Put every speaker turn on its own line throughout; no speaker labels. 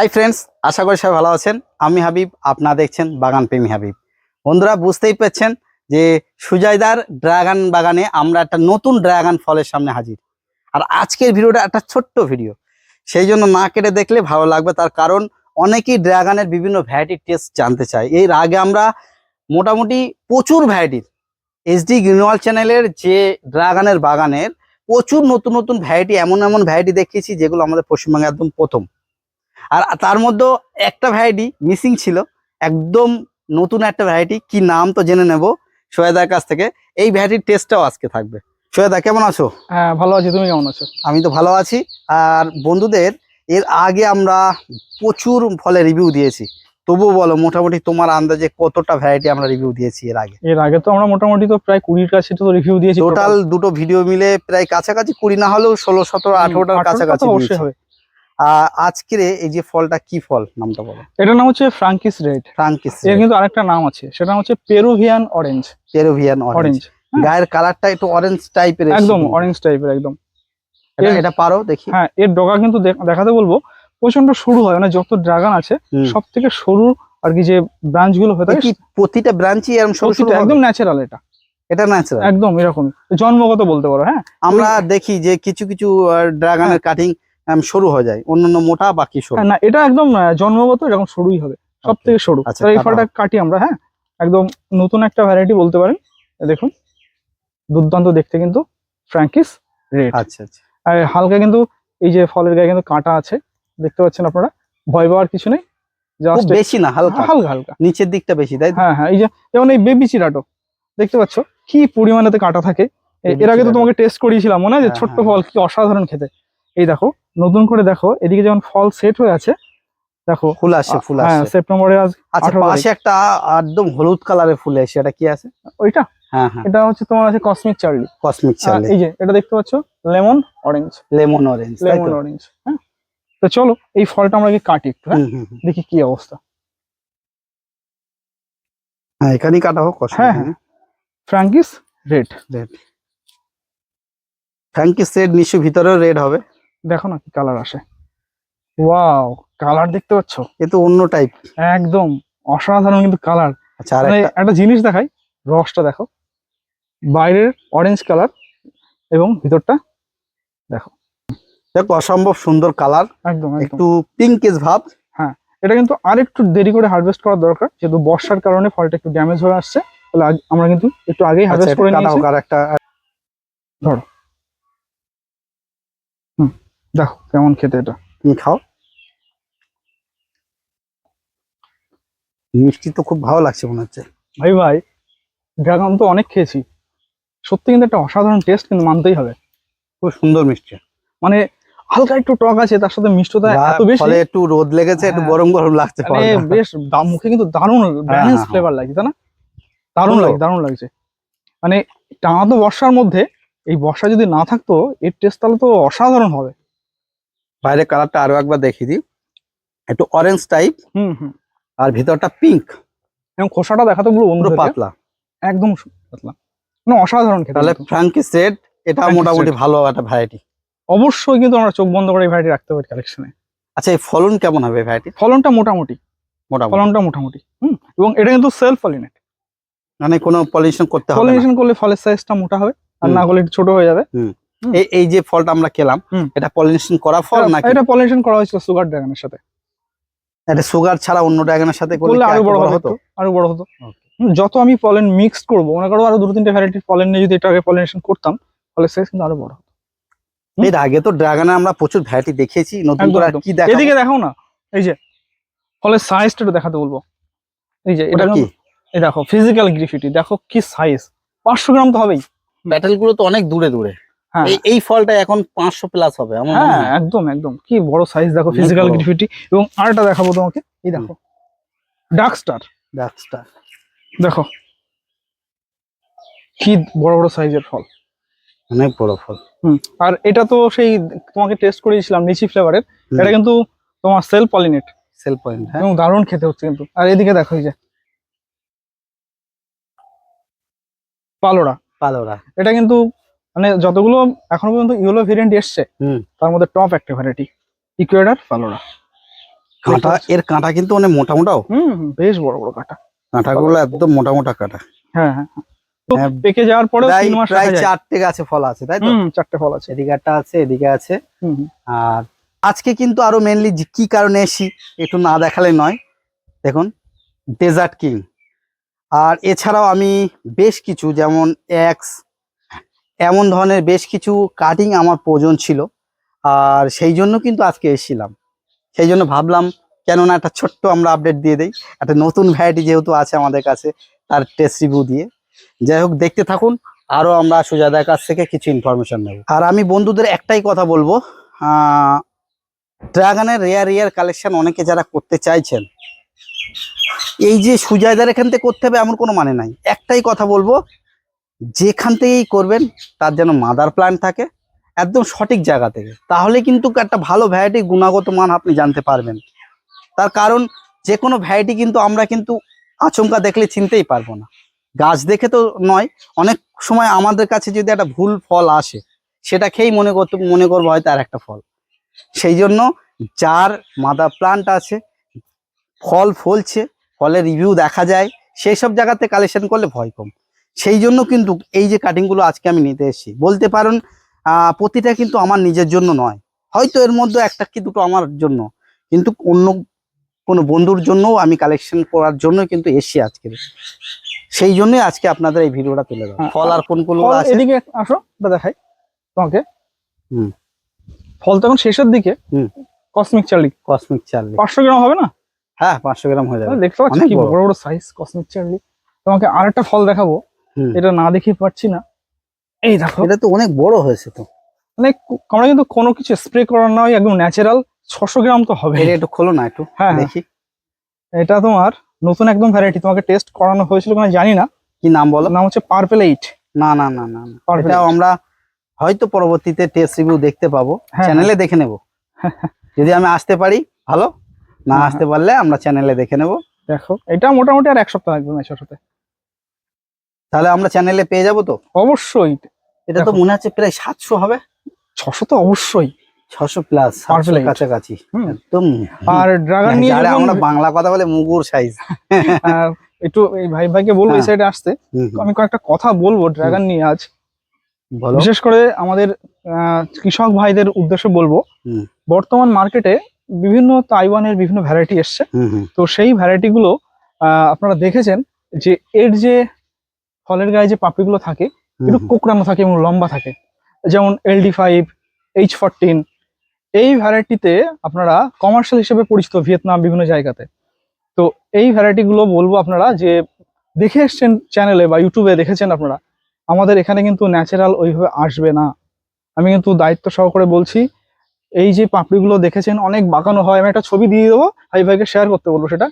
Hi friends আশা করি সবাই ভালো আছেন। আমি হাবিব, আপনারা দেখছেন বাগান প্রেমী হাবিব। বন্ধুরা, বুঝতেই পারছেন যে সুজয়দার ড্রাগন বাগানে আমরা একটা নতুন ড্রাগন ফলের সামনে হাজির। আর আজকের ভিডিওটা একটা ছোট্ট ভিডিও। সেই জন্য না কেটে দেখলে ভালো লাগবে, তার কারণ অনেকেই ড্রাগনের বিভিন্ন ভ্যারাইটির টেস্ট জানতে চায়। এর আগে আমরা মোটামুটি প্রচুর ভ্যারাইটির এসডি গ্রিনওয়াল চ্যানেলের যে ড্রাগনের বাগানের প্রচুর নতুন নতুন ভ্যারাইটি এমন এমন ভ্যারাইটি দেখিয়েছি, যেগুলো আমাদের পশ্চিমবঙ্গে একদম প্রথম। আর তার মধ্যেও একটা ভ্যারাইটি মিসিং ছিল। একদম নতুন একটা ভ্যারাইটি কি নাম তো জেনে নেব সোয়েদার কাছ থেকে। এই ভ্যারাইটির টেস্টটাও আজকে থাকবে। সোয়েদা কেমন আছো?
হ্যাঁ ভালো আছি। তুমি কেমন আছো?
আমি তো ভালো আছি। আর বন্ধুদের এর আগে আমরা প্রচুর ফলে রিভিউ দিয়েছি। তবুও বলো মোটামুটি তোমার আন্দাজে কতটা ভ্যারাইটি আমরা রিভিউ দিয়েছি এর আগে?
এর আগে তো আমরা মোটামুটি তো প্রায় কুড়ির কাছে তো রিভিউ দিয়েছি
টোটাল দুটো ভিডিও মিলে প্রায় কাছাকাছি কুড়ি না হলেও ষোলো সতেরো আঠেরোটার কাছাকাছি
অবশ্যই হবে।
আজকের এই যে ফলটা কি ফল? নামটা বলো।
এটার নাম হচ্ছে ফ্রাঙ্কিস রেড
ফ্রাঙ্কিস
এর কিন্তু আরেকটা নাম আছে সেটা হচ্ছে পেরুভিয়ান অরেঞ্জ
পেরোভিয়ান অরেঞ্জ গায়ের কালারটা একটু অরেঞ্জ টাইপের
একদম অরেঞ্জ টাইপের একদম।
এটা পারো দেখি।
হ্যাঁ এর ডগা কিন্তু দেখাতে বলব প্রচণ্ড সরু হয় মানে যত ড্রাগন আছে সব থেকে সরু আর কি যে ব্রাঞ্চগুলো হয়ে থাকে
প্রতিটা ব্রাঞ্চই এরকম সরু সরু
একদম ন্যাচারাল এটা।
এটা ন্যাচারাল
একদম এরকম। জন্মগত বলতে পারো হ্যাঁ।
আমরা দেখি যে কিছু কিছু ড্রাগনের কাটিং সরু হয়ে যায়। অন্যান্য মোটা বাকি সরু।
হ্যাঁ, না এটা একদম জন্মগত এরকম সরুই হবে। সব থেকে সরু।
আচ্ছা,
এই ফলটা কাটি আমরা হ্যাঁ? একদম নতুন একটা ভ্যারাইটি বলতে পারেন। দেখুন দুর্দান্ত দেখতে কিন্তু ফ্র্যাঙ্কিস রেড
আচ্ছা আচ্ছা।
আর হালকা কিন্তু এই যে ফলের গায়ে কিন্তু কাঁটা আছে দেখতে পাচ্ছেন আপনারা। ভয় পাওয়ার কিছু নেই। জাস্ট
বেশি না হালকা।
হালকা হালকা।
নিচের দিকটা বেশি তাই
হ্যাঁ হ্যাঁ এই যে যেমন এই বেবি চিরাটো দেখতে পাচ্ছ? কি পরিমাণেতে কাঁটা থাকে। এর আগে তো তোমাকে টেস্ট করিয়েছিলাম মনে আছে?
হ্যাঁ,
ছোট্ট
হ্যাঁ।
ফল কি অসাধারণ খেতে। এই দেখো নতুন করে দেখো এদিকে যেমন ফল সেট হয়ে আছে দেখো।
ফুল আসে ফুল
হ্যাঁ
আসে
সেপ্টেম্বরে আজ
আচ্ছা পাশে একটা একদম হলুদ কালারের ফুল এসে এটা কি আছে?
ওইটা?
হ্যাঁ হ্যাঁ।
এটা হচ্ছে তোমার আছে কসমিক চার্লি
কসমিক চালে
এই যে এটা দেখতে পাচ্ছ lemon orange
lemon orange
lemon orange হ্যাঁ। তো চলো এই ফলটা আমরা কি কাটি একটু হ্যাঁ। দেখি কি অবস্থা।
হ্যাঁ এখানেই কাটা হোক
হ্যাঁ, হ্যাঁ। ফ্র্যাঙ্কিস রেড
থ্যাংক ইউ সেট নিশ্চয় ভিতরেও রেড হবে।
দেখো না কি কালার আসে। ওয়াও কালার দেখতে পাচ্ছ?
এ তো অন্য টাইপ
একদম অসাধারণ কিন্তু কালার
আচ্ছা আর
মানে
একটা
একটা জিনিস দেখাই রসটা দেখো। বাইরের অরেঞ্জ কালার এবং ভিতরটা
দেখো। দেখো অসম্ভব সুন্দর কালার
একদম
একটু পিঙ্কিশ ভাব।
হ্যাঁ এটা কিন্তু আরেকটু দেরি করে হারভেস্ট করা দরকার যেহেতু বর্ষার কারণে ফলটা একটু ড্যামেজ হয়ে আসছে। তাহলে আমরা কিন্তু একটু আগেই
আচ্ছা
হারভেস্ট করে
কাটা
নিয়েছি।
আর একটা
দেখো কেমন খেতে এটা?
তুমি খাও। মিষ্টি তো খুব ভালো লাগছে মনে হচ্ছে।
ভাই ভাই ড্রাগন তো অনেক খেয়েছি। সত্যি কিন্তু একটা অসাধারণ টেস্ট কিন্তু মানতেই হবে।
খুব সুন্দর মিষ্টি।
মানে হালকা একটু টক আছে তার সাথে মিষ্টতা এত বেশি।
ফলে একটু রোদ লেগেছে একটু
হ্যাঁ।
গরম গরম লাগছে
মানে বেশ দাম মুখে কিন্তু দারুণ ব্যালেন্স
হ্যাঁ,
ফ্লেভার লাগছে তাই না? দারুণ লাগে দারুণ লাগছে। মানে টানা তো বর্ষার মধ্যে এই বর্ষা যদি না থাকতো এর টেস্ট তাহলে তো অসাধারণ হবে।
বাইরে কালারটা আরও একবার দেখিয়ে দিই। একটু অরেঞ্জ টাইপ
হুম হুম।
আর ভিতরটা পিঙ্ক
এবং খোসাটা দেখাতে
পুরো
বন্ধুদেরকে।
পাতলা।
একদম পাতলা। মানে অসাধারণ খেতে
তাহলে। ফ্রাঙ্কি সেট এটা মোটামুটি ভালো একটা ভ্যারাইটি
অবশ্যই কিন্তু আমরা চোখ বন্ধ করে এই ভ্যারাইটি রাখতে পারি কালেকশনে
আচ্ছা এই ফলন কেমন হবে ভ্যারাইটি
ফলনটা মোটামুটি।
মোটামুটি।
ফলনটা মোটামুটি হুম। এবং এটা কিন্তু সেলফ পলিনেট
মানে কোনো পলিউশন করতে হবে।
পলিনেশন করলে ফলের সাইজটা মোটা হবে আর না একটু ছোট হয়ে যাবে।
এই এই যে ফলটা আমরা খেলাম এটা পলিনেশন করা ফল নাকি?
এটা পলিনেশন করা হয়েছিল সুগার ড্রাগনের সাথে।
এটা সুগার ছাড়া অন্য ড্রাগনের সাথে করলে আরও
বড় হতো? আরও বড় হতো। যত আমি পলেন মিক্সড করব মনে করো আরও দুটো তিনটে ভ্যারাইটির পলেন নিয়ে যদি এটাকে পলিনেশন করতাম ফলের সাইজ কিন্তু আরও বড় হতো।
এর আগে তো ড্রাগনে আমরা প্রচুর ভ্যারাইটি দেখেছি নতুন করে আর কি দেখা
এদিকে দেখো না এই যে ফলের সাইজটা দেখাতে বলব। এই যে এটা
কি?
এই দেখো ফিজিক্যাল গ্রিফিটি দেখো কি সাইজ পাঁচশো গ্রাম তো হবেই।
ব্যাটেলগুলো তো অনেক দূরে দূরে। এই এই ফলটা এখন পাঁচশো প্লাস হবে আমার
হ্যাঁ একদম একদম। কি বড় সাইজ দেখো ফিজিক্যাল। গ্রিফিটি এবং আরেকটা দেখাবো তোমাকে এই দেখো। ডার্ক স্টার
গাছটা
দেখো। কি বড় বড় সাইজের ফল।
অনেক বড় ফল।
হুম আর এটা তো সেই তোমাকে টেস্ট করিয়েছিলাম লিচি ফ্লেভারের এটা কিন্তু তোমার সেল পলিনেট
সেল পলিনেট হ্যাঁ।
এবং দারুণ খেতে হচ্ছে কিন্তু। আর এদিকে দেখো এই যে। পালোড়া
পালোড়া
এটা কিন্তু মানে যতগুলো এখনও পর্যন্ত ইয়েলো ভেরিয়েন্ট এসছে। তার মধ্যে টপ একটা ভ্যারাইটি ইকুয়েডার পালোড়া
কাঁটা এর কাঁটা কিন্তু অনেক মোটা মোটাও।
হুম বেশ বড় বড় কাঁটা।
কাঁটাগুলো একদম মোটা মোটা কাঁটা।
হ্যাঁ হ্যাঁ হ্যাঁ।
হ্যাঁ,
পেকে যাওয়ার
প্রায়
তিন মাস
প্রায় চারটে গাছে ফল আছে তাই তো?
চারটে ফল আছে।
এদিকে একটা আছে এদিকে আছে।
হুম হুম।
আর আজকে কিন্তু আরও মেনলি কি কারণে এসি একটু না দেখালে নয়। দেখুন ডেজার্ট কিং আর এছাড়াও আমি বেশ কিছু যেমন এক্স এমন ধরনের বেশ কিছু কাটিং আমার প্রয়োজন ছিল। আর সেই জন্য কিন্তু আজকে এসেছিলাম। সেই জন্য ভাবলাম, কেননা একটা ছোট্ট আমরা আপডেট দিয়ে দেই। একটা নতুন ভ্যারাইটি যেহেতু আছে আমাদের কাছে, তার টেস্ট রিভিউ দিয়ে। যাই হোক, দেখতে থাকুন, আরও আমরা সুজাদার কাছ থেকে কিছু ইনফরমেশন নেব। আর আমি বন্ধুদের একটাই কথা বলব ড্রাগনের রেয়ার রেয়ার কালেকশন অনেকে যারা করতে চাইছেন, এই যে সুজায়দার এখান থেকে করতে হবে এমন কোনো মানে নাই। একটাই কথা বলব যেখান থেকেই করবেন, তার যেন মাদার প্ল্যান্ট থাকে, একদম সঠিক জায়গা থেকে। তাহলে কিন্তু একটা ভালো ভ্যারাইটি গুণগত মান আপনি জানতে পারবেন। তার কারণ যে কোনো ভ্যারাইটি কিন্তু আমরা কিন্তু আচমকা দেখলে চিনতেই পারব না। গাছ দেখে তো নয়, অনেক সময় আমাদের কাছে যদি একটা ভুল ফল আসে, সেটা খেয়েই মনে করতে, মনে করব হয়তো আর একটা ফল। সেই জন্য যার মাদার প্লান্ট আছে, ফল ফলছে, ফলের রিভিউ দেখা যায়, সেই সব জায়গাতে কালেকশন করলে ভয় কম। সেই জন্য কিন্তু এই যে কাটিংগুলো আজকে আমি নিতে এসেছি। বলতে পারেন প্রতিটা কিন্তু আমার নিজের জন্য নয়। হয়তো এর মধ্যে একটা কি দুটো আমার জন্য কিন্তু অন্য কোনো বন্ধুর জন্যও আমি কালেকশন করার জন্য কিন্তু এসছি আজকে। সেই জন্যই আজকে আপনাদের এই ভিডিওটা তুলে দেবো
হ্যাঁ,
ফল আর কোনগুলো আছে?
এদিকে আসো দেখাই তোমাকে।
হুম।
ফল তখন শেষের দিকে।
হুম।
কসমিক চার্লি
কসমিক চার্লি
পাঁচশো গ্রাম হবে না?
হ্যাঁ পাঁচশো গ্রাম হয়ে যাবে।
দেখতে পাচ্ছ কি
বড়।
বড় সাইজ কসমিক চার্লি তোমাকে আরেকটা ফল দেখাবো। এটা না দেখে পাচ্ছি না। এই দেখো।
এটা তো অনেক বড় হয়েছে তো।
মানে আমরা কিন্তু কোনো কিছু স্প্রে করার নয় একদম ন্যাচারাল ছশো গ্রাম তো হবে।
এটা একটু খোলো না একটু
হ্যাঁ, হ্যাঁ।
দেখি।
এটা তোমার নতুন একদম ভ্যারাইটি তোমাকে টেস্ট করানো হয়েছিল কিনা জানি না।
কি নাম বলো?
নাম হচ্ছে পার্পেল এইট
না না না না না। এটাও আমরা হয়তো পরবর্তীতে টেস্ট রিভিউ দেখতে পাবো।
হ্যাঁ,
চ্যানেলে দেখে নেব। যদি আমি আসতে পারি ভালো। না
হ্যাঁ,
আসতে পারলে আমরা চ্যানেলে দেখে নেব।
দেখো এটা মোটামুটি আর এক সপ্তাহ লাগবে ম্যাচের সাথে।
তাহলে আমরা চ্যানেলে পেয়ে যাব তো?
অবশ্যই।
এটা তো মনে হচ্ছে প্রায় সাতশো হবে?
ছশো তো অবশ্যই।
ছশো প্লাস. কাছাকাছি। একদম।
আর ড্রাগন নিয়ে
যারা আমরা বাংলা কথা বলে মুগুর সাইজ
একটু এই ভাই ভাইকে বলব এই
হ্যাঁ।
সাইডে আসতে। আমি কয়েকটা কথা বলব ড্রাগন নিয়ে আজ। বিশেষ করে আমাদের কৃষক ভাইদের উদ্দেশ্যে বলব। বর্তমান মার্কেটে বিভিন্ন তাইওয়ানের বিভিন্ন ভ্যারাইটি এসছে। তো সেই ভ্যারাইটি গুলো আপনারা দেখেছেন যে এর যে ফলের গায়ে যে পাপড়িগুলো থাকে একটু। কোকড়ানো থাকে এবং লম্বা থাকে। যেমন এলডি ফাইভ এইচ ফোরটিন এই ভ্যারাইটিতে আপনারা কমার্শিয়াল হিসেবে পরিচিত ভিয়েতনাম বিভিন্ন জায়গাতে। তো এই ভ্যারাইটি গুলো বলব আপনারা যে দেখে এসছেন চ্যানেলে বা ইউটিউবে দেখেছেন আপনারা আমাদের এখানে কিন্তু ন্যাচারাল ওইভাবে আসবে না। আমি কিন্তু দায়িত্ব সহকারে বলছি এই যে পাপড়িগুলো দেখেছেন অনেক বাঁকানো হয় আমি একটা ছবি দিয়ে দেবো ভাই ভাইকে শেয়ার করতে বলব সেটা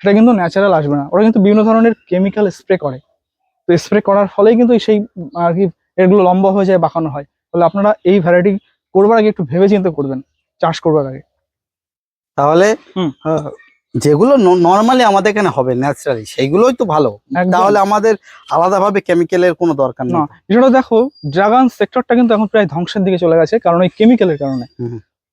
সেটা কিন্তু ন্যাচারাল আসবে না। ওরা কিন্তু বিভিন্ন ধরনের কেমিক্যাল স্প্রে করে। তো স্প্রে করার ফলেই কিন্তু সেই আর কি এগুলো লম্বা হয়ে যায় বাঁকানো হয়। তাহলে আপনারা এই ভ্যারাইটি করবার আগে একটু ভেবে চিন্তে করবেন চাষ করবার আগে।
তাহলে যেগুলো নর্মালি আমাদের এখানে হবে ন্যাচারালি সেইগুলোই তো ভালো। তাহলে আমাদের আলাদাভাবে কেমিক্যালের কোনো দরকার
না এছাড়াও দেখো ড্রাগন সেক্টরটা কিন্তু এখন প্রায় ধ্বংসের দিকে চলে গেছে কারণ ওই কেমিক্যালের কারণে।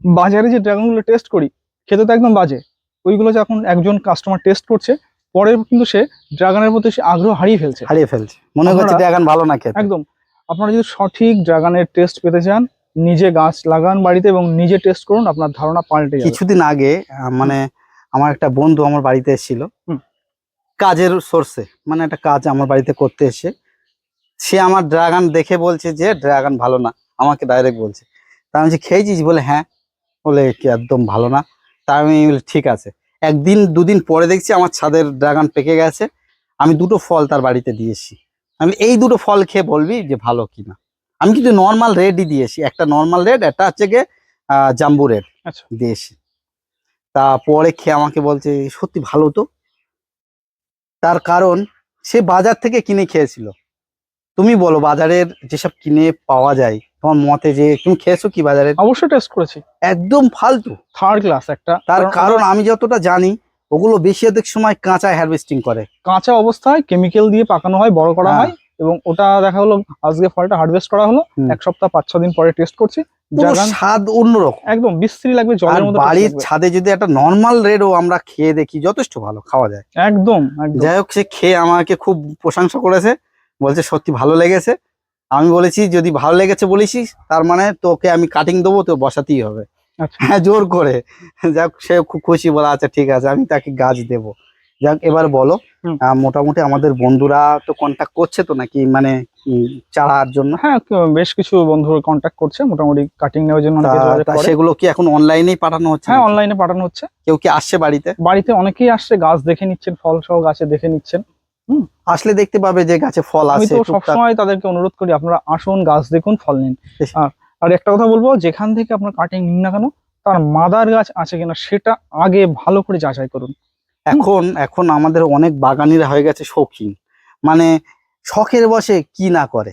বাজারে যে ড্রাগনগুলো টেস্ট করি খেতে তো একদম বাজে। ওইগুলো যখন একজন কাস্টমার টেস্ট করছে পরে কিন্তু সে ড্রাগনের প্রতি সে আগ্রহ হারিয়ে ফেলছে।
হারিয়ে ফেলছে। মনে করছে ড্রাগন ভালো না খেতে।
একদম। আপনারা যদি সঠিক ড্রাগনের টেস্ট পেতে চান নিজে গাছ লাগান বাড়িতে এবং নিজে টেস্ট করুন আপনার ধারণা পাল্টে যাবে।
কিছুদিন আগে মানে আমার একটা বন্ধু আমার বাড়িতে এসেছিল। কাজের সোর্সে মানে একটা কাজ আমার বাড়িতে করতে এসে সে আমার ড্রাগন দেখে বলছে যে ড্রাগন ভালো না। আমাকে ডাইরেক্ট বলছে। তা আমি খেয়েছিস? বলে হ্যাঁ। বলে কি একদম ভালো না। তা আমি বলি, ঠিক আছে। একদিন দুদিন পরে দেখছি আমার ছাদের ড্রাগন পেকে গেছে। আমি দুটো ফল তার বাড়িতে দিয়েছি। আমি এই দুটো ফল খেয়ে বলবি যে ভালো কিনা। আমি কিন্তু নর্মাল রেডই দিয়েছি। একটা নর্মাল রেড একটা হচ্ছে গিয়ে জাম্বু রেড
আচ্ছা।
দিয়েছি। তারপরে খেয়ে আমাকে বলছে সত্যি ভালো তো? তার কারণ সে বাজার থেকে কিনে খেয়েছিল। তুমি বলো বাজারের যেসব কিনে পাওয়া যায় তোমার মতে যে তুমি খেয়েছো কি বাজারের
অবশ্যই টেস্ট করেছি।
একদম ফালতু।
থার্ড ক্লাস একটা।
তার
কারণ
আমি যতটা জানি ওগুলো বেশি অধিক সময় কাঁচা হারভেস্টিং করে।
কাঁচা অবস্থায় কেমিক্যাল দিয়ে পাকানো হয় বড় করা
হ্যাঁ।
হয় এবং ওটা দেখা হলো আজকে ফলটা হারভেস্ট করা হলো। এক সপ্তাহ পাঁচ ছ দিন পরে টেস্ট করছি।
স্বাদ অন্যরকম।
একদম বিশ্রী লাগবে জলের মতো
বাড়ির ছাদে যদি একটা নর্মাল রেডও আমরা খেয়ে দেখি যথেষ্ট ভালো খাওয়া যায়।
একদম।
যাই হোক সে খেয়ে আমাকে খুব প্রশংসা করেছে বলছে সত্যি ভালো লেগেছে। আমি বলেছি যদি ভালো লেগেছে বলেছিস তার মানে তোকে আমি কাটিং দেবো তো বসাতেই হবে।
আচ্ছা।
হ্যাঁ জোর করে। যাক সে খুব খুশি বলে আচ্ছা ঠিক আছে আমি তাকে গাছ দেব। যাক এবার বলো মোটামুটি আমাদের বন্ধুরা তো কন্ট্যাক্ট করছে তো নাকি মানে চারার জন্য?
হ্যাঁ বেশ কিছু বন্ধু কন্ট্যাক্ট করছে মোটামুটি কাটিং নেওয়ার জন্য
সেগুলো কি এখন অনলাইনেই পাঠানো হচ্ছে
হ্যাঁ অনলাইনে পাঠানো হচ্ছে।
কেউ কি আসছে বাড়িতে?
বাড়িতে অনেকেই আসছে গাছ দেখে নিচ্ছেন ফল সহ গাছে দেখে নিচ্ছেন।
আসলে দেখতে পাবে যে গাছে ফল আছে
সবসময় তাদেরকে অনুরোধ করি আপনারা আসুন গাছ দেখুন ফল নিন। আর আর একটা কথা বলব যেখান থেকে আপনার কাটিং নিন না কেন তার মাদার গাছ আছে কিনা সেটা আগে ভালো করে যাচাই করুন।
এখন এখন আমাদের অনেক বাগানিরা হয়ে গেছে শৌখিন। মানে শখের বসে কি না করে?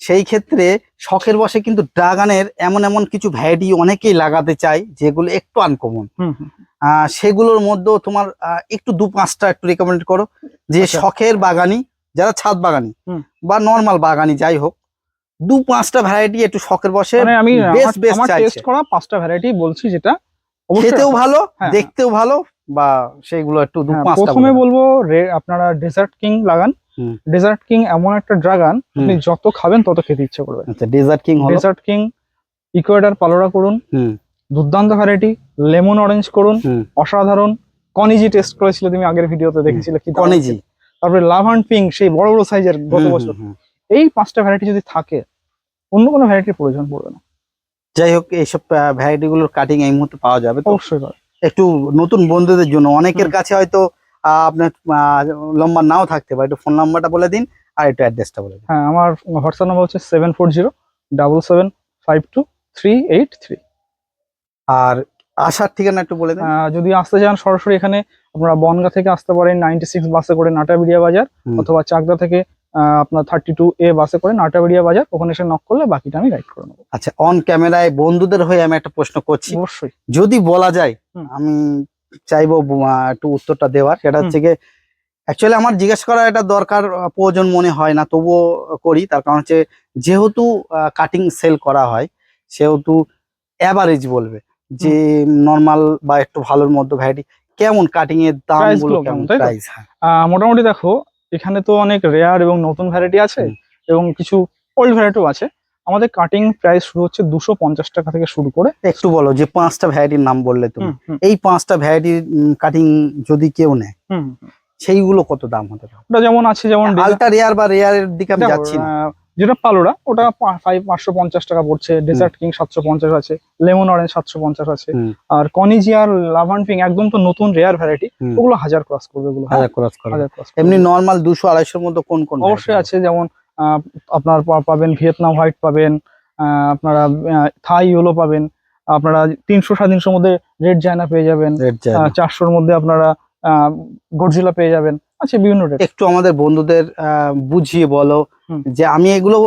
সেই ক্ষেত্রে শখের বসে কিন্তু ড্রাগনের এমন এমন কিছু ভ্যারাইটি অনেকেই লাগাতে চায় যেগুলো একটু আনকমন
হুম হুম।
আহ সেগুলোর মধ্যেও তোমার একটু দু পাঁচটা একটু রেকমেন্ড করো। যে
আচ্ছা।
শখের বাগানি যারা ছাদ বাগানি বা নর্মাল বাগানি যাই হোক দু পাঁচটা ভ্যারাইটি একটু শখের বসে
মানে আমি টেস্ট করা পাঁচটা ভ্যারাইটি বলছি যেটা।
খেতেও ভালো
হ্যাঁ।
দেখতেও ভালো বা সেইগুলো একটু দু
হ্যাঁ,
পাঁচটা
প্রথমে বলব আপনারা ডেজার্ট কিং লাগান।
হুম।
ডেজার্ট কিং এমন একটা ড্রাগন আপনি যত খাবেন তত খেতে ইচ্ছে করবে।
আচ্ছা dessert king
dessert king Ecuador Palora করুন।
হুম।
দুর্দান্ত ভ্যারাইটি লেমন অরেঞ্জ করুন অসাধারণ। কনিজি টেস্ট করেছিল তুমি আগের ভিডিওতে দেখেছিলে কি
কনিজি।
তারপরে লাভান পিঙ্ক সেই বড় বড় সাইজের গত বছর। এই পাঁচটা ভ্যারাইটি যদি থাকে অন্য কোনো ভ্যারাইটির প্রয়োজন পড়বে না।
যাই হোক এইসব ভ্যারাইটি গুলোর কাটিং এই মুহূর্তে পাওয়া যাবে তো।
অবশ্যই
একটু নতুন বন্ধুদের জন্য অনেকের কাছে হয়তো আপনার লম্বা নাও থাকতে পারে। একটু ফোন নাম্বারটা বলে দিন আর একটু অ্যাড্রেসটা বলে দিন।
হ্যাঁ আমার হোয়াটসঅ্যাপ নাম্বার হচ্ছে seven four zero double seven five two three eight three
আর আসার ঠিকানা একটু বলে দিন।
যদি আসতে চান সরাসরি এখানে আপনারা বনগা থেকে আসতে পারেন নাইনটি সিক্স বাসে করে নাটাবিড়িয়া বাজার অথবা চাকদা থেকে আপনার থার্টি টু এ বাসে করে নাটাবিড়িয়া বাজার ওখানে এসে নক করলে বাকিটা আমি গাইড করে নেব।
আচ্ছা অন ক্যামেরায় বন্ধুদের হয়ে আমি একটা প্রশ্ন করছি।
অবশ্যই।
যদি বলা যায় আমি চাইব একটু উত্তরটা দেওয়ার সেটা হচ্ছে গিয়ে অ্যাকচুয়ালি আমার জিজ্ঞেস করা এটা দরকার প্রয়োজন মনে হয় না তবুও করি। তার কারণ হচ্ছে যেহেতু কাটিং সেল করা হয় সেহেতু অ্যাভারেজ বলবে। যে নর্মাল বা একটু ভালোর মধ্যে ভ্যারাইটি কেমন কাটিং এর
দামগুলো
কেমন? প্রাইস
আহ, মোটামুটি দেখো এখানে তো অনেক রেয়ার এবং নতুন ভ্যারাইটি আছে এবং কিছু ওল্ড ভ্যারাইটিও আছে। আমাদের কাটিং প্রাইস শুরু হচ্ছে দুশো পঞ্চাশ টাকা থেকে শুরু করে
একটু বলো যে পাঁচটা ভ্যারাইটির নাম বললে তুমি। এই পাঁচটা ভ্যারাইটির কাটিং যদি কেউ নেয়। সেইগুলো কত দাম হতে পারে?
ওটা যেমন আছে যেমন
আলটা রেয়ার বা রেয়ারের দিকে আমি যাচ্ছি না।
যেটা পালোরা ওটা ফাইভ পাঁচশো পঞ্চাশ টাকা পড়ছে। ডেজার্ট কিং সাতশো পঞ্চাশ আছে লেমন অরেঞ্জ সাতশো পঞ্চাশ আছে। আর কনিজিয়ার লাভান পিং একদম তো নতুন রেয়ার ভ্যারাইটি ওগুলো হাজার ক্রস করবে ওগুলো
হাজার ক্রস
করবে।
এমনি নর্মাল দুশো আড়াইশোর মধ্যে কোন কোন
অবশ্যই আছে যেমন আহ, আপনার পাবেন ভিয়েতনাম হোয়াইট পাবেন আহ, আপনারা থাই ইয়েলো পাবেন আপনারা তিনশো সাড়ে তিনশোর মধ্যে রেড জায়না পেয়ে যাবেন চারশোর মধ্যে আপনারা গডজিলা পেয়ে যাবেন। আছে বিভিন্ন
একটু আমাদের বন্ধুদের বুঝিয়ে বলো যে আমি এগুলো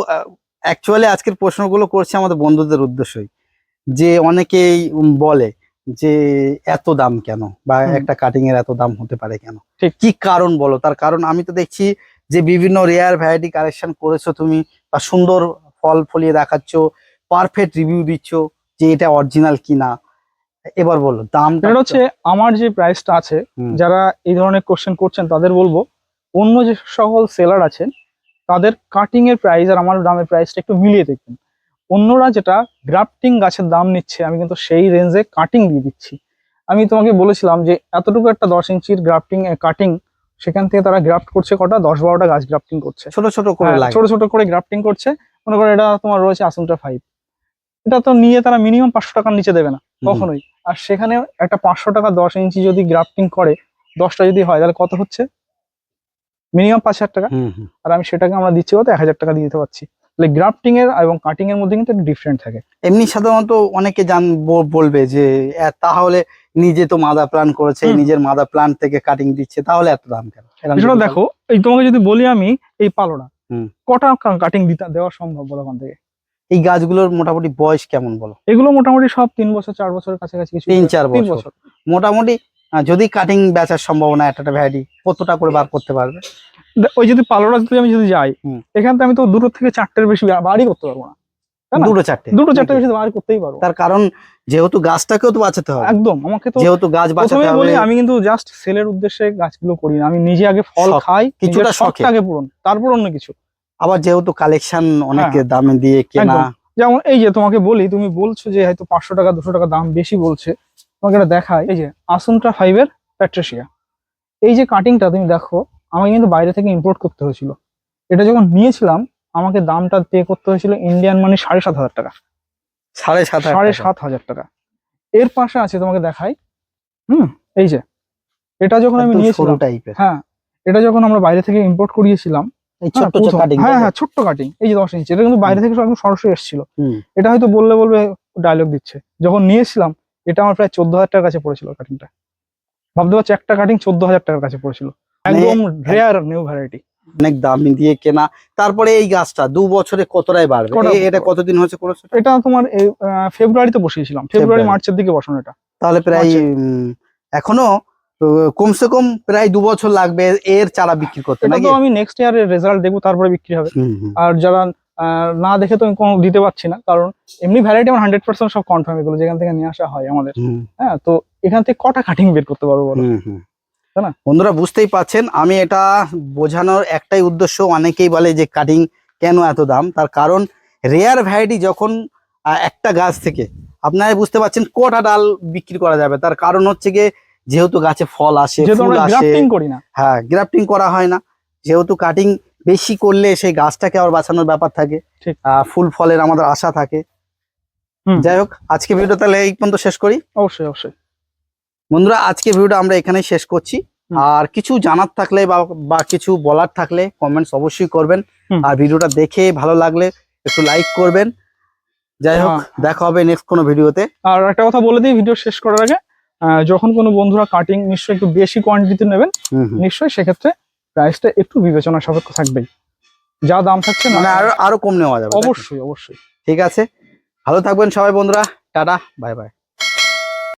অ্যাকচুয়ালি আজকের প্রশ্নগুলো করছি আমাদের বন্ধুদের উদ্দেশ্যই। যে অনেকেই বলে যে এত দাম কেন? বা একটা কাটিং এর এত দাম হতে পারে কেন। কি কারণ বলো? তার কারণ আমি তো দেখছি যে বিভিন্ন রেয়ার ভ্যারাইটি কালেকশন করেছ তুমি বা সুন্দর ফল ফলিয়ে দেখাচ্ছ পারফেক্ট রিভিউ দিচ্ছ যে এটা অরিজিনাল কিনা। এবার বলো দাম
এটা হচ্ছে আমার যে প্রাইসটা আছে যারা এই ধরনের কোশ্চেন করছেন তাদের বলব অন্য যে সকল সেলার আছেন তাদের কাটিং এর প্রাইস আর আমার দামের প্রাইসটা একটু মিলিয়ে দেখবেন। অন্যরা যেটা গ্রাফটিং গাছের দাম নিচ্ছে আমি কিন্তু সেই রেঞ্জে কাটিং দিয়ে দিচ্ছি। আমি তোমাকে বলেছিলাম যে এতটুকু একটা দশ ইঞ্চির গ্রাফটিং কাটিং সেখান থেকে তারা গ্রাফট করছে কটা? দশ বারোটা গাছ গ্রাফটিং করছে।
ছোট ছোট করে
হ্যাঁ, ছোট ছোট করে গ্রাফটিং করছে। মনে করো এটা তোমার রয়েছে আসুনটা ফাইভ এটা তো নিয়ে তারা মিনিমাম পাঁচশো টাকার নিচে দেবে না। কখনোই। আর সেখানে একটা পাঁচশো টাকা দশ ইঞ্চি যদি গ্রাফটিং করে দশটা যদি হয় তাহলে কত হচ্ছে? মিনিমাম পাঁচ হাজার টাকা। আর আমি সেটাকে আমরা দিচ্ছি কত? এক হাজার টাকা দিয়ে দিতে পারছি। তাহলে গ্রাফটিং এর এবং কাটিং এর মধ্যে কিন্তু ডিফারেন্ট থাকে।
এমনি সাধারণত অনেকে জান বলবে যে তাহলে নিজে তো মাদা প্ল্যান করেছে নিজের মাদা প্ল্যান থেকে কাটিং দিচ্ছে তাহলে এত দাম কেন?
সেটা দেখো এই তোমাকে যদি বলি আমি এই পালোটা। কটা কাটিং দিতে দেওয়া সম্ভব বলো ওখান থেকে?
এই গাছগুলোর মোটামুটি বয়স কেমন বলো?
এগুলো মোটামুটি সব তিন বছর চার বছরের কাছাকাছি কিছু
তিন চার বছর। মোটামুটি যদি কাটিং বেচার সম্ভাবনা একটা ভ্যারাইটি কতটা করে বার করতে পারবে?
ওই যদি পালোরাতে আমি যদি যাই। এখান থেকে আমি তো দুটো থেকে চারটের বেশি বাড়ি করতে পারব না।
দুটো চারটে।
দুটো চারটে বেশি বাড়ি করতেই পারব।
তার কারণ যেহেতু গাছটাকেও তো বাঁচাতে হবে।
একদম আমাকে তো
যেহেতু গাছ বাঁচাতে
প্রথমে
হবে।
বলি আমি কিন্তু জাস্ট সেলের উদ্দেশ্যে গাছগুলো করি না। আমি নিজে আগে ফল খাই
কিছুটা
কিছুটা
শখে।
শখটাকে পূরণ তারপর অন্য কিছু।
আবার যেহেতু কালেকশন অনেক। দামে দিয়ে কেনা।
যেমন এই যে তোমাকে বলি তুমি বলছো যে হয়তো পাঁচশো টাকা দুশো টাকা দাম বেশি বলছে। তোমাকে এটা দেখায় এই যে আসুন্ট্রা ফাইভের প্যাট্রেশিয়া এই যে কাটিংটা তুমি দেখো আমাকে কিন্তু বাইরে থেকে ইম্পোর্ট করতে হয়েছিল। এটা যখন নিয়েছিলাম আমাকে দামটা পে করতে হয়েছিল ইন্ডিয়ান মানি সাড়ে সাত হাজার টাকা।
সাড়ে সাত হাজার
সাড়ে সাত হাজার টাকা। এর পাশে আছে তোমাকে দেখাই হুম এই যে। এটা যখন আমি নিয়েছিলাম হ্যাঁ এটা যখন আমরা বাইরে থেকে ইম্পোর্ট করিয়েছিলাম হ্যাঁ,
ছোট্ট কাটিং
হ্যাঁ হ্যাঁ কাটিং এই যে দশ ইঞ্চি এটা কিন্তু বাইরে থেকে একদম সরাসরি এসেছিল। এটা হয়তো বললে বলবে ডায়লগ দিচ্ছে। যখন নিয়েছিলাম এটা আমার প্রায় চোদ্দ হাজার টাকার কাছে পড়েছিল কাটিংটা ভাবতে পারছি একটা কাটিং চোদ্দ হাজার টাকার কাছে পড়েছিল।
মানে
একদম রেয়ার নিউ ভ্যারাইটি
অনেক দামি দিয়ে কেনা। তারপরে এই গাছটা দু বছরে কতটাই বাড়বে? এটা কতদিন হয়েছে করেছ
এটা তোমার ফেব্রুয়ারিতে বসিয়েছিলাম। ফেব্রুয়ারি। মার্চের দিকে বসানো এটা।
তাহলে প্রায়। এখনও কমসে কম প্রায় দু বছর লাগবে এর চারা বিক্রি করতে নাকি?
আমি নেক্সট ইয়ারের রেজাল্ট দেখব তারপরে বিক্রি হবে। আর যারা না দেখে তো আমি কোনো দিতে পারছি না কারণ এমনি ভ্যারাইটি আমার হান্ড্রেড পার্সেন্ট সব কনফার্ম এগুলো যেখান থেকে নিয়ে আসা হয় আমাদের। হ্যাঁ তো এখান থেকে কটা কাটিং বের করতে পারব বলো। তাই না?
বন্ধুরা বুঝতেই পাচ্ছেন আমি এটা বোঝানোর একটাই উদ্দেশ্য অনেকেই বলে যে কাটিং কেন এত দাম? তার কারণ রেয়ার ভ্যারাইটি যখন একটা গাছ থেকে আপনারা বুঝতে পারছেন কটা ডাল বিক্রি করা যাবে। তার কারণ হচ্ছে গিয়ে যেহেতু গাছে ফল আসে ফুল আসে হ্যাঁ গ্রাফটিং করা হয় না। যেহেতু কাটিং বেশি করলে সেই গাছটাকে আবার বাঁচানোর ব্যাপার থাকে। ফুল ফলের আমাদের আশা থাকে। যাই হোক আজকে ভিডিও তাহলে এই পর্যন্ত শেষ করি।
অবশ্যই অবশ্যই।
বন্ধুরা আজকে ভিডিওটা আমরা এখানেই শেষ করছি। আর কিছু জানার থাকলে বা বা কিছু বলার থাকলে কমেন্টস অবশ্যই করবেন। আর ভিডিওটা দেখে ভালো লাগলে একটু লাইক করবেন। যাই হোক
হ্যাঁ।
দেখা হবে নেক্সট কোনো ভিডিওতে
আর একটা কথা বলে দিই ভিডিও শেষ করার আগে। যখন কোনো বন্ধুরা কাটিং নিশ্চয়ই একটু বেশি কোয়ান্টিটিতে নেবেন। নিশ্চয়ই সেক্ষেত্রে প্রাইসটা একটু বিবেচনা সাপেক্ষ থাকবেই। যা দাম থাকছে
মানে আরও আরও কম নেওয়া যাবে
অবশ্যই অবশ্যই।
ঠিক আছে। ভালো থাকবেন সবাই বন্ধুরা। Tata bye bye